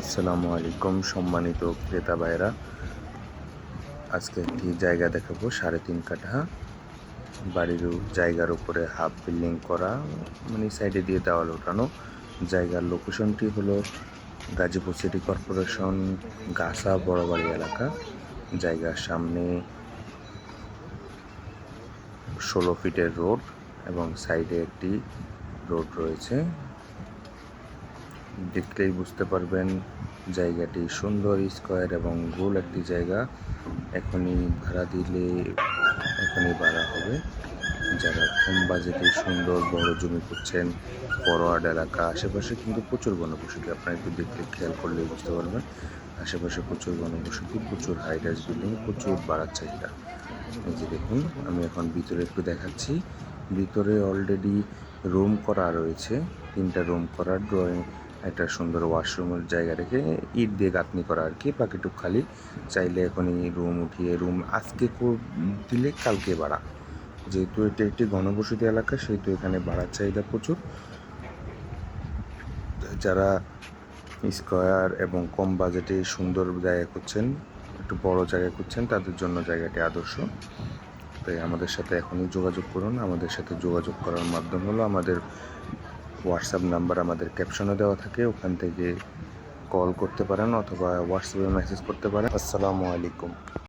আসসালামু আলাইকুম, সম্মানিত ক্রেতা ভাইরা আজকে একটি জায়গা দেখাবো, সাড়ে তিন কাঠা। বাড়ির জায়গার উপরে হাফ বিল্ডিং করা মানে সাইডে দিয়ে দেওয়াল ওঠানো। জায়গার লোকেশনটি হলো গাজীপুর সিটি কর্পোরেশন গাসা বড়বাড়ি এলাকা। জায়গার সামনে ষোলো ফিটের রোড এবং সাইডে একটি রোড রয়েছে। দেখলেই বুঝতে পারবেন জায়গাটি সুন্দর, স্কোয়ার এবং গোল একটি জায়গা। এখনই ভাড়া দিলে এখনই ভাড়া হবে। যারা কম বাজেটে সুন্দর বড় জমি করছেন ফরওয়ার্ড এলাকা, আশেপাশে কিন্তু প্রচুর ঘনবসতি আপনারা একটু দেখলে খেয়াল করলেই বুঝতে পারবেন। আশেপাশে প্রচুর ঘনবসতি প্রচুর হাই রাইজ বিল্ডিং প্রচুর বাড়ার চাহিদা। এই যে দেখুন, আমি এখন ভিতরে একটু দেখাচ্ছি। ভিতরে অলরেডি রুম করা রয়েছে, তিনটা রুম করার ড্রয়িং একটা সুন্দর ওয়াশরুমের জায়গা রেখে ইট দিয়ে গাঁথনি করা আর কি, বাকিটুক খালি। চাইলে এখনই রুম উঠিয়ে রুম আজকে দিলে কালকে বাড়া যেহেতু এটা একটি ঘনবসতি এলাকা, সেহেতু এখানে বাড়ার চাহিদা প্রচুর। যারা স্কোয়ার এবং কম বাজেটে সুন্দর জায়গা করছেন একটু বড় জায়গা করছেন তাদের জন্য জায়গাটি আদর্শ। তাই আমাদের সাথে এখনই যোগাযোগ করুন। আমাদের সাথে যোগাযোগ করার মাধ্যম হলো আমাদের হোয়াটসঅ্যাপ নাম্বার আমাদের ক্যাপশনে দেওয়া থাকে, ওখান থেকে কল করতে পারেন অথবা হোয়াটসঅ্যাপে মেসেজ করতে পারেন। আসসালামু আলাইকুম।